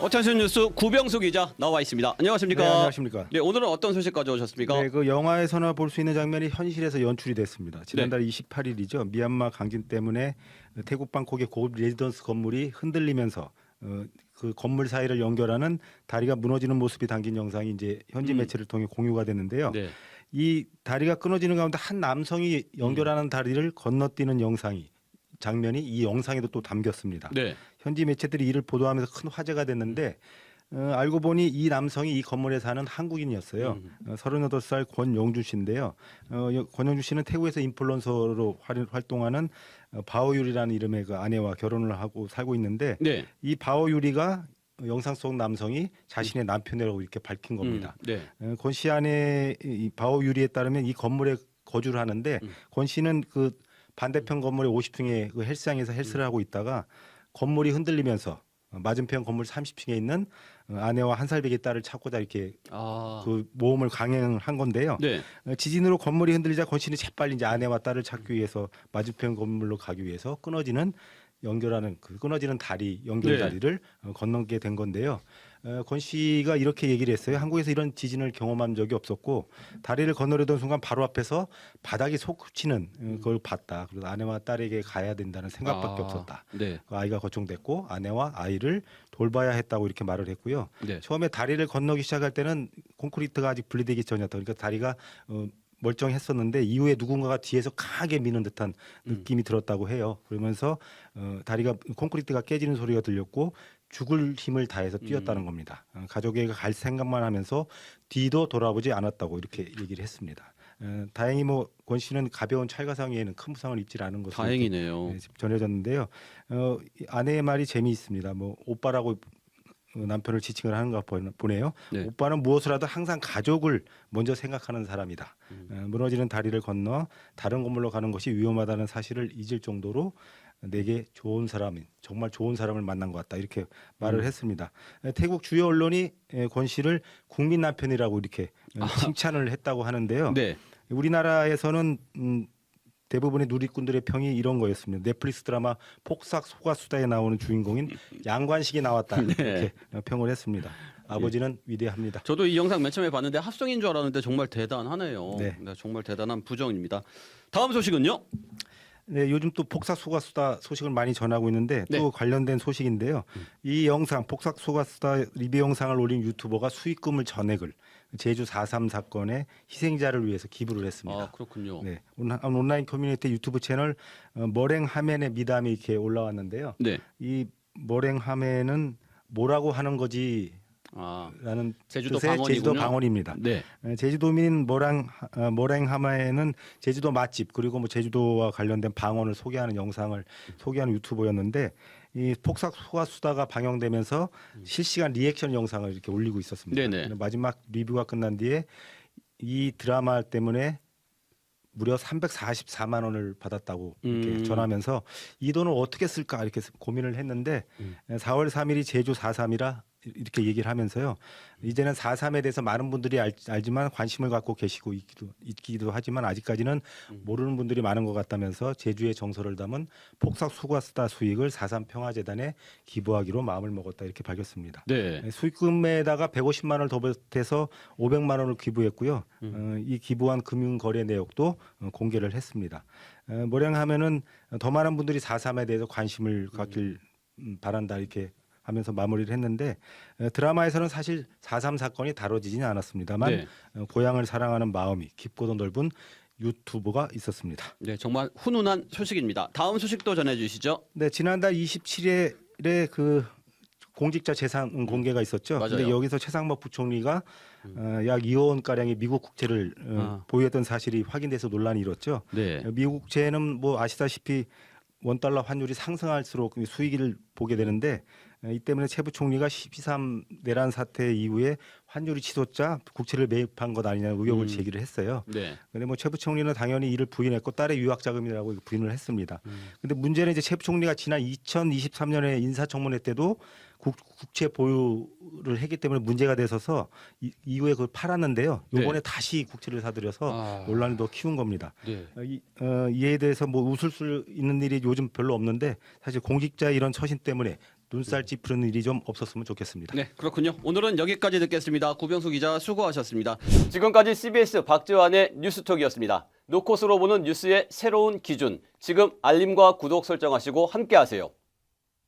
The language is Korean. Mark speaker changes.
Speaker 1: 어텐션 뉴스 구병수 기자 나와 있습니다. 안녕하십니까?
Speaker 2: 네, 안녕하십니까.
Speaker 1: 네, 오늘은 어떤 소식 가져오셨습니까?
Speaker 2: 네, 그 영화에서나 볼 수 있는 장면이 현실에서 연출이 됐습니다. 지난달 28일이죠. 미얀마 강진 때문에 태국 방콕의 고급 레지던스 건물이 흔들리면서 어, 그 건물 사이를 연결하는 다리가 무너지는 모습이 담긴 영상이 이제 현지
Speaker 1: 음.
Speaker 2: 매체를 통해 공유가 됐는데요.
Speaker 1: 네.
Speaker 2: 이 다리가 끊어지는 가운데 한 남성이 연결하는 다리를 건너뛰는 영상이 장면이 이 영상에도 또 담겼습니다.
Speaker 1: 네.
Speaker 2: 현지 매체들이 이를 보도하면서 큰 화제가 됐는데 어, 알고 보니 이 남성이 이 건물에 사는 한국인이었어요.
Speaker 1: 음.
Speaker 2: 어, 38살 권용주 씨인데요. 어, 여- 권용주 씨는 태국에서 인플루언서로 활- 활동하는 어, 바오유리라는 이름의 그 아내와 결혼을 하고 살고 있는데
Speaker 1: 네.
Speaker 2: 이 바오유리가 영상 속 남성이 자신의 남편이라고 이렇게 밝힌 겁니다.
Speaker 1: 음, 네.
Speaker 2: 어, 권씨 안에 이 바오유리에 따르면 이 건물에 거주를 하는데
Speaker 1: 음.
Speaker 2: 권 씨는 그 반대편 건물의 50층에 그 헬스장에서 헬스를 하고 있다가 건물이 흔들리면서 어, 맞은편 건물 30층에 있는 어, 아내와 한 살 배기 딸을 찾고자 이렇게
Speaker 1: 아.
Speaker 2: 그 모험을 강행한 건데요.
Speaker 1: 네.
Speaker 2: 어, 지진으로 건물이 흔들리자 권 씨는 재빨리 이제 아내와 딸을 찾기 위해서 맞은편 건물로 가기 위해서 끊어지는 연결하는 그 끊어지는 다리 연결
Speaker 1: 네.
Speaker 2: 다리를 어, 건너게 된 건데요. 어, 권 씨가 이렇게 얘기를 했어요. 한국에서 이런 지진을 경험한 적이 없었고 다리를 건너려던 순간 바로 앞에서 바닥이 솟구치는 어, 그걸 봤다. 그래서 아내와 딸에게 가야 된다는 생각밖에
Speaker 1: 아,
Speaker 2: 없었다.
Speaker 1: 네.
Speaker 2: 그 아이가 걱정됐고 아내와 아이를 돌봐야 했다고 이렇게 말을 했고요.
Speaker 1: 네.
Speaker 2: 처음에 다리를 건너기 시작할 때는 콘크리트가 아직 분리되기 전이었다. 그러니까 다리가 어, 멀쩡했었는데 이후에 누군가가 뒤에서 강하게 미는 듯한 느낌이 들었다고 해요. 그러면서 어, 다리가 콘크리트가 깨지는 소리가 들렸고 죽을 힘을 다해서 뛰었다는 겁니다. 어, 가족에게 갈 생각만 하면서 뒤도 돌아보지 않았다고 이렇게 얘기를 했습니다. 어, 다행히 뭐 권 씨는 가벼운 찰가상에는 큰 부상을 입지 않은 것으로
Speaker 1: 다행이네요.
Speaker 2: 네, 전해졌는데요. 어, 이 아내의 말이 재미있습니다. 뭐 오빠라고 어, 남편을 지칭을 하는가 보- 보네요.
Speaker 1: 네.
Speaker 2: 오빠는 무엇을 하든 항상 가족을 먼저 생각하는 사람이다.
Speaker 1: 음.
Speaker 2: 어, 무너지는 다리를 건너 다른 건물로 가는 것이 위험하다는 사실을 잊을 정도로 내게 좋은 사람인 정말 좋은 사람을 만난 것 같다 이렇게 말을
Speaker 1: 음.
Speaker 2: 했습니다. 에, 태국 주요 언론이 에, 권 씨를 국민 남편이라고 이렇게 어, 칭찬을 했다고 하는데요.
Speaker 1: 네.
Speaker 2: 우리나라에서는 음, 대부분의 누리꾼들의 평이 이런 거였습니다. 넷플릭스 드라마 폭삭 소가수다에 나오는 주인공인 양관식이 나왔다
Speaker 1: 네.
Speaker 2: 이렇게 어, 평을 했습니다. 아버지는 위대합니다.
Speaker 1: 저도 이 영상 맨 처음에 봤는데 합성인 줄 알았는데 정말 대단하네요.
Speaker 2: 네.
Speaker 1: 정말 대단한 부정입니다. 다음 소식은요?
Speaker 2: 네, 요즘 또 폭삭 소가수다 소식을 많이 전하고 있는데
Speaker 1: 네.
Speaker 2: 또 관련된 소식인데요. 이 영상 폭삭 소가수다 리뷰 영상을 올린 유튜버가 수익금을 전액을 제주 4.3 사건의 희생자를 위해서 기부를 했습니다.
Speaker 1: 아 그렇군요.
Speaker 2: 네, 온- 온라인 커뮤니티 유튜브 채널 어, 머랭 하멘의 미담이 이렇게 올라왔는데요.
Speaker 1: 네.
Speaker 2: 이 머랭 하멘은 뭐라고 하는 거지 라는
Speaker 1: 아
Speaker 2: 뜻의
Speaker 1: 제주도 방언이군요.
Speaker 2: 제주도 방언입니다.
Speaker 1: 네.
Speaker 2: 에, 제주도민 머랭 어, 머랭 하마에는 제주도 맛집 그리고 뭐 제주도와 관련된 방언을 소개하는 영상을 소개하는 유튜버였는데 이 폭삭 소가 수다가 방영되면서 실시간 리액션 영상을 이렇게 올리고 있었습니다.
Speaker 1: 네네.
Speaker 2: 마지막 리뷰가 끝난 뒤에 이 드라마 때문에 무려 344만 원을 받았다고 이렇게
Speaker 1: 음.
Speaker 2: 전하면서 이 돈을 어떻게 쓸까 이렇게 고민을 했는데
Speaker 1: 음.
Speaker 2: 4월 3일이 제주 4.3이라 이렇게 얘기를 하면서요. 이제는 4.3에 대해서 많은 분들이 알, 알지만 관심을 갖고 계시고 있기도, 있기도 하지만 아직까지는
Speaker 1: 음.
Speaker 2: 모르는 분들이 많은 것 같다면서 제주의 정서를 담은 폭삭 수가스다 수익을 4.3 평화재단에 기부하기로 마음을 먹었다 이렇게 밝혔습니다.
Speaker 1: 네.
Speaker 2: 수익금에다가 150만 원을 더 보태서 500만 원을 기부했고요.
Speaker 1: 음.
Speaker 2: 어, 이 기부한 금융 거래 내역도 어, 공개를 했습니다. 어, 뭐량하면은 더 많은 분들이 4.3에 대해서 관심을 갖길 음, 바란다 이렇게 하면서 마무리를 했는데 어, 드라마에서는 사실 4.3 사건이 다뤄지지는 않았습니다만
Speaker 1: 네.
Speaker 2: 어, 고향을 사랑하는 마음이 깊고도 넓은 유튜버가 있었습니다.
Speaker 1: 네, 정말 훈훈한 소식입니다. 다음 소식도 전해주시죠.
Speaker 2: 네, 지난달 27일에 그 공직자 재산 공개가 있었죠.
Speaker 1: 맞아요.
Speaker 2: 근데 여기서 최상목 부총리가 어, 약 2억 원 가량의 미국 국채를 어,
Speaker 1: 아.
Speaker 2: 보유했던 사실이 확인돼서 논란이 일었죠.
Speaker 1: 네.
Speaker 2: 미국 국채는 뭐 아시다시피 원 달러 환율이 상승할수록 수익을 보게 되는데 어, 이 때문에 최 부총리가 12.3 내란 사태 이후에 환율이 치솟자 국채를 매입한 것 아니냐는 의혹을
Speaker 1: 음.
Speaker 2: 제기를 했어요.
Speaker 1: 네.
Speaker 2: 근데 뭐최 부총리는 당연히 이를 부인했고 딸의 유학 자금이라고 부인을 했습니다.
Speaker 1: 음.
Speaker 2: 근데 문제는 이제 최 부총리가 지난 2023년에 인사청문회 때도 국, 국채 보유를 했기 때문에 문제가 돼서서 이, 이후에 그걸 팔았는데요.
Speaker 1: 네.
Speaker 2: 요번에 다시 국채를 사들여서
Speaker 1: 아.
Speaker 2: 논란을 더 키운 겁니다.
Speaker 1: 네.
Speaker 2: 어, 이, 어, 이에 대해서 뭐 웃을 수 있는 일이 요즘 별로 없는데 사실 공직자 이런 처신 때문에 눈살 찌푸리는 일이 좀 없었으면 좋겠습니다.
Speaker 3: 네, 그렇군요. 오늘은 여기까지 듣겠습니다. 구병수 기자 수고하셨습니다.
Speaker 1: 지금까지 CBS 박지환의 뉴스톡이었습니다. 노컷으로 보는 뉴스의 새로운 기준. 지금 알림과 구독 설정하시고 함께하세요.